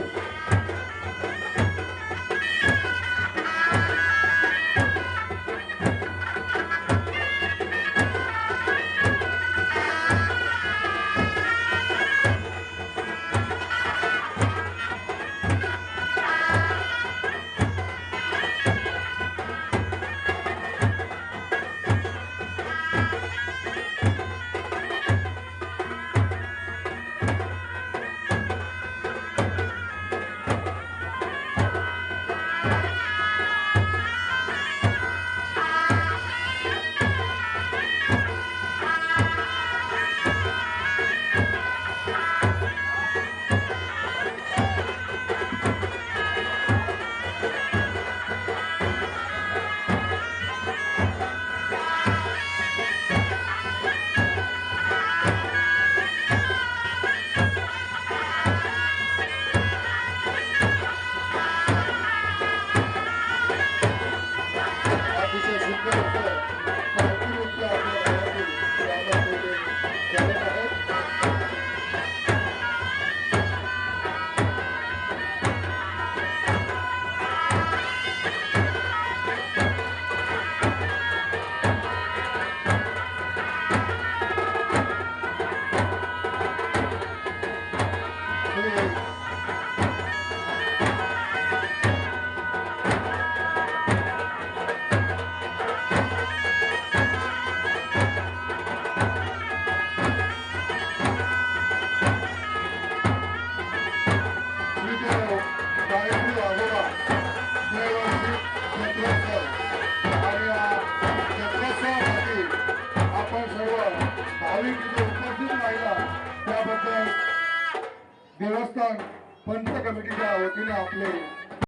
は。good, good. भाविक इथे उपस्थित राहिला. त्याबद्दल देवस्थान पंच कमिटीच्या वतीने आपले